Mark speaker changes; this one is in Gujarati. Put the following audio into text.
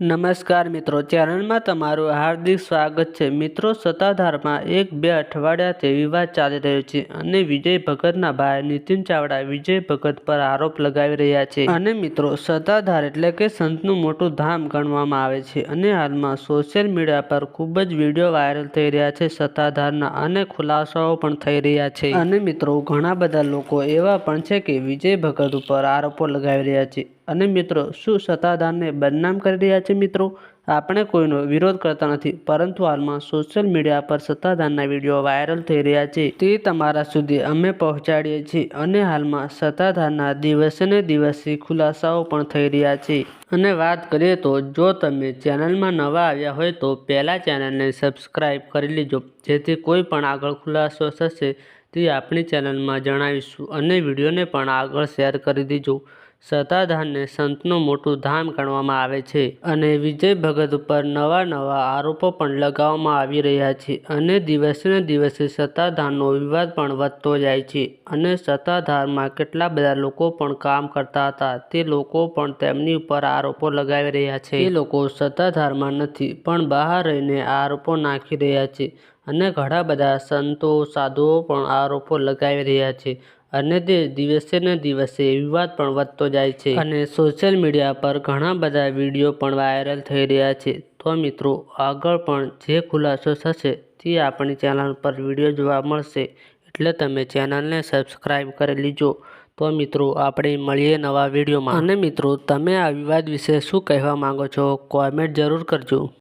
Speaker 1: નમસ્કાર મિત્રો, ચેનલમાં તમારું હાર્દિક સ્વાગત છે. મિત્રો, સત્તાધારમાં એક બે અઠવાડિયાથી વિવાદ ચાલી રહ્યો છે અને વિજય ભગતના ભાઈ નીતિન ચાવડા વિજય ભગત પર આરોપ લગાવી રહ્યા છે. અને મિત્રો, સત્તાધાર એટલે કે સંતનું મોટું ધામ ગણવામાં આવે છે અને હાલમાં સોશિયલ મીડિયા પર ખૂબ જ વીડિયો વાયરલ થઈ રહ્યા છે. સત્તાધારના અને ખુલાસાઓ પણ થઈ રહ્યા છે. અને મિત્રો, ઘણા બધા લોકો એવા પણ છે કે વિજય ભગત ઉપર આરોપો લગાવી રહ્યા છે. અને મિત્રો, શું સત્તાધારને બદનામ કરી રહ્યા છે મિત્રો? આપણે કોઈનો વિરોધ કરતા નથી, પરંતુ હાલમાં સોશિયલ મીડિયા પર સત્તાધારના વીડિયો વાયરલ થઈ રહ્યા છે. તે તમારા સુધી અમે પહોંચાડીએ છીએ અને હાલમાં સત્તાધારના દિવસે દિવસે ખુલાસાઓ પણ થઈ રહ્યા છે. અને વાત કરીએ તો, જો તમે ચેનલમાં નવા આવ્યા હોય તો પહેલાં ચેનલને સબસ્ક્રાઈબ કરી લેજો, જેથી કોઈ પણ આગળ ખુલાસો થશે તે આપણી ચેનલમાં જણાવીશું અને વિડીયોને પણ આગળ શેર કરી દેજો. સત્તાધારને સંતનું મોટું ધામ ગણવામાં આવે છે અને વિજય ભગત ઉપર નવા નવા આરોપો પણ લગાવવામાં આવી રહ્યા છે અને દિવસે દિવસે સત્તાધારનો વિવાદ પણ વધતો જાય છે અને સત્તાધારમાં કેટલા બધા લોકો પણ કામ કરતા હતા તે લોકો પણ તેમની ઉપર આરોપો લગાવી રહ્યા છે. એ લોકો સત્તાધારમાં નથી પણ બહાર રહીને આરોપો નાખી રહ્યા છે અને ઘણા બધા સંતો, સાધુઓ પણ આરોપો લગાવી રહ્યા છે અને તે દિવસે ને દિવસે વિવાદ પણ વધતો જાય છે. અને સોશિયલ મીડિયા પર ઘણા બધા વીડિયો પણ વાયરલ થઈ રહ્યા છે. તો મિત્રો, આગળ પણ જે ખુલાસો થશે તે આપણી ચેનલ પર વીડિયો જોવા મળશે. એટલે તમે ચેનલને સબસ્ક્રાઈબ કરી લીજો. તો મિત્રો, આપણે મળીએ નવા વિડીયોમાં અને મિત્રો, તમે આ વિવાદ વિશે શું કહેવા માંગો છો? કોમેન્ટ જરૂર કરજો.